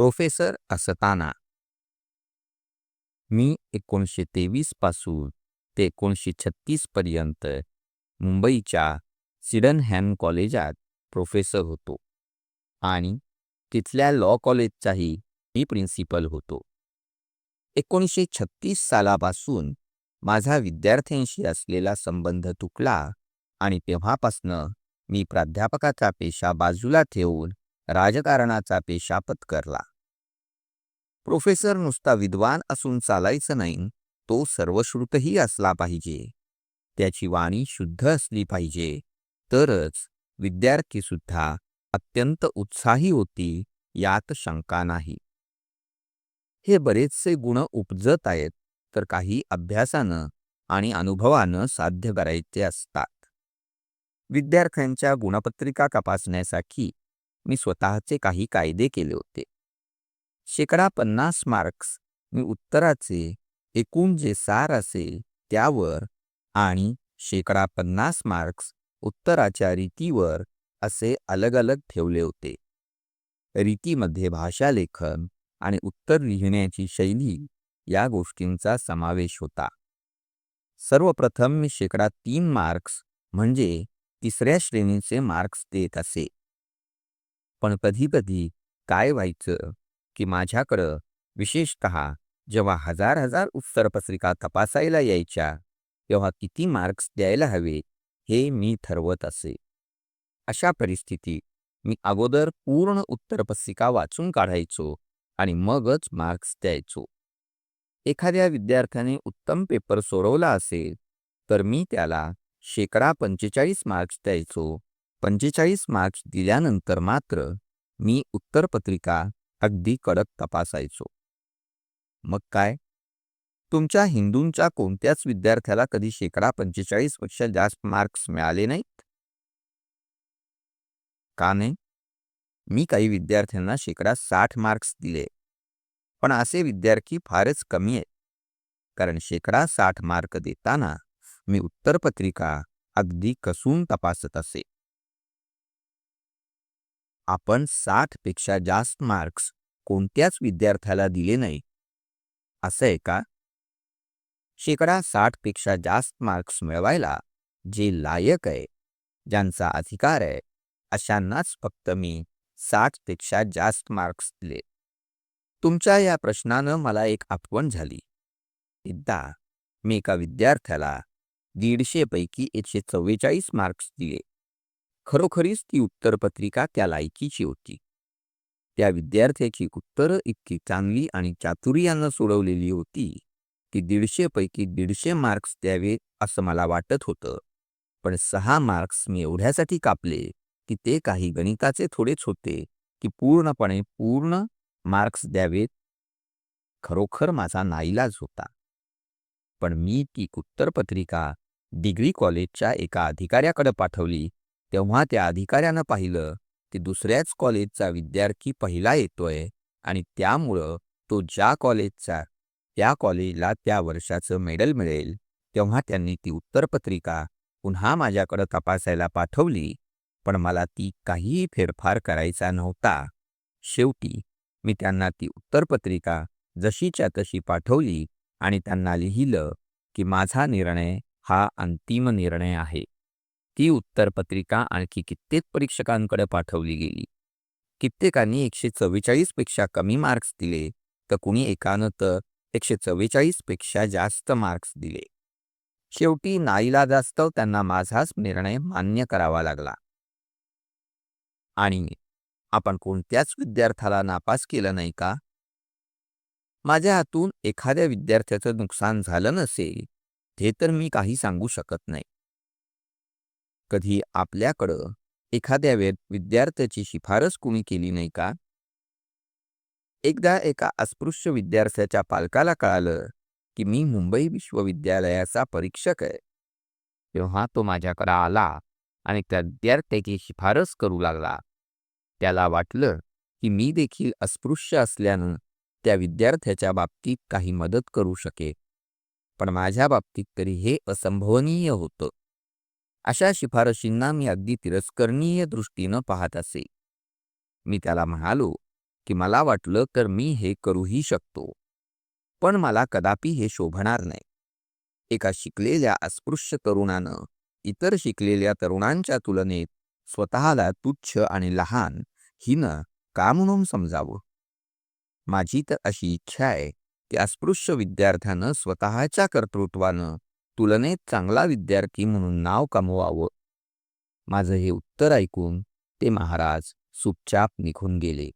Professor असताना मी एकोणीसशे तेवीसपासून ते एकोणीसशे छत्तीस पर्यंत मुंबईच्या सिडनहॅम कॉलेजात प्रोफेसर होतो आणि तिथल्या लॉ कॉलेजचाही मी प्रिन्सिपल होतो. एकोणीसशे छत्तीस सालापासून माझा विद्यार्थ्यांशी असलेला संबंध तुटला आणि तेव्हापासनं मी प्राध्यापकाचा पेशा बाजूला ठेवून राजकारणाचा पेशा पत्करला. प्रोफेसर नुसता विद्वान असून चालायचं नाही तो सर्वश्रुतही असला पाहिजे. त्याची वाणी शुद्ध असली पाहिजे. तरच विद्यार्थीसुद्धा अत्यंत उत्साही होती यात शंका नाही. हे बरेचसे गुण उपजत आहेत तर काही अभ्यासानं आणि अनुभवानं साध्य करायचे असतात. विद्यार्थ्यांच्या गुणपत्रिका तपासण्यासाठी मी स्वतःचे काही कायदे केले होते. शेकडा पन्नास मार्क्स मी उत्तराचे एकूण जे सार असेल त्यावर आणि शेकडा पन्नास मार्क्स उत्तराच्या रीतीवर असे अलग अलग ठेवले होते. रीतीमध्ये भाषा लेखन आणि उत्तर लिहिण्याची शैली या गोष्टींचा समावेश होता. सर्वप्रथम मी शेकडा तीन मार्क्स म्हणजे तिसऱ्या श्रेणीचे मार्क्स देत असे. पण कधी कधी काय व्हायचं? की माझ्याकडं विशेषत जेव्हा हजार हजार उत्तरपत्रिका तपासायला यायच्या तेव्हा किती मार्क्स द्यायला हवे हे मी ठरवत असे. अशा परिस्थितीत मी अगोदर पूर्ण उत्तरपत्रिका वाचून काढायचो आणि मगच मार्क्स द्यायचो. एखाद्या विद्यार्थ्याने उत्तम पेपर सोडवला असेल तर मी त्याला शेकडा पंचेचाळीस मार्क्स द्यायचो. पंचेचाळीस मार्क्स दिल्यानंतर मात्र मी उत्तरपत्रिका अगदी कडक तपासायचो. मग काय? तुमच्या हिंदूंच्या कोणत्याच विद्यार्थ्याला कधी शेकडा पंचेचाळीसपेक्षा जास्त मार्क्स मिळाले नाहीत? का नाही? मी काही विद्यार्थ्यांना शेकडा साठ मार्क्स दिले. पण असे विद्यार्थी फारच कमी आहेत. कारण शेकडा साठ मार्क देताना मी उत्तरपत्रिका अगदी कसून तपासत असे. आपण साठपेक्षा जास्त मार्क्स कोणत्याच विद्यार्थ्याला दिले नाही. असं आहे का? शेकडा साठपेक्षा जास्त मार्क्स मिळवायला जे लायक आहे ज्यांचा अधिकार आहे अशांनाच फक्त मी साठपेक्षा जास्त मार्क्स दिले. तुमच्या या प्रश्नानं मला एक आठवण झाली. एकदा मी एका विद्यार्थ्याला दीडशे पैकी एकशे चव्वेचाळीस मार्क्स दिले. खरोखरीच ती उत्तरपत्रिका त्या लायकीची होती. त्या विद्यार्थ्याची उत्तरं इतकी चांगली आणि चातुर्यानं सोडवलेली होती की दीडशे पैकी दीडशे मार्क्स द्यावे असं मला वाटत होतं. पण सहा मार्क्स मी एवढ्यासाठी कापले की ते काही गणिताचे थोडेच होते की पूर्णपणे पूर्ण मार्क्स द्यावेत. खरोखर माझा नाईलाज होता. पण मी ती उत्तरपत्रिका डिग्री कॉलेजच्या एका अधिकाऱ्याकडे पाठवली तेव्हा त्या अधिकाऱ्यानं पाहिलं की दुसऱ्याच कॉलेजचा विद्यार्थी पहिला येतोय आणि त्यामुळं तो ज्या कॉलेजचा त्या कॉलेजला त्या वर्षाचं मेडल मिळेल तेव्हा त्यांनी ती उत्तरपत्रिका पुन्हा माझ्याकडं तपासायला पाठवली पण मला ती काहीही फेरफार करायचा नव्हता. शेवटी मी त्यांना ती उत्तरपत्रिका जशीच्या तशी पाठवली आणि त्यांना लिहिलं की माझा निर्णय हा अंतिम निर्णय आहे. ती उत्तरपत्रिका आणखी कित्येक परीक्षकांकडे पाठवली गेली. कित्येकांनी एकशे चव्वेचाळीसपेक्षा कमी मार्क्स दिले तर कुणी एकानं तर एकशे चव्वेचाळीसपेक्षा जास्त मार्क्स दिले. शेवटी नाईलाजास्तव त्यांना माझाच निर्णय मान्य करावा लागला. आणि आपण कोणत्याच विद्यार्थ्याला नापास केलं नाही का? माझ्या हातून एखाद्या विद्यार्थ्याचं नुकसान झालं नसेल हे तर मी काही सांगू शकत नाही. कधी आपल्याकडं एखाद्या वेळ विद्यार्थ्याची शिफारस कुणी केली नाही का? एकदा एका अस्पृश्य विद्यार्थ्याच्या पालकाला कळालं की मी मुंबई विश्वविद्यालयाचा परीक्षक आहे. तेव्हा तो माझ्याकडे आला आणि त्या विद्यार्थ्याची शिफारस करू लागला. त्याला वाटलं की मी देखील अस्पृश्य असल्यानं त्या विद्यार्थ्याच्या बाबतीत काही मदत करू शके पण माझ्या बाबतीत तरी हे असंभवनीय होतं. अशा शिफारशींना मी अगदी तिरस्करणीय दृष्टीनं पाहत असे. मी त्याला म्हणालो की मला वाटलं तर मी हे करूही शकतो. पण मला कदापि हे शोभणार नाही. एका शिकलेल्या अस्पृश्य तरुणानं इतर शिकलेल्या तरुणांच्या तुलनेत स्वतःला तुच्छ आणि लहान हिनं का म्हणून समजावं? माझी तर अशी इच्छा आहे की अस्पृश्य विद्यार्थ्यानं स्वतःच्या कर्तृत्वानं तुलनेत चांगला विद्यार्थी म्हणून नाव कमवावं. माझं हे उत्तर ऐकून ते महाराज चुपचाप निघून गेले.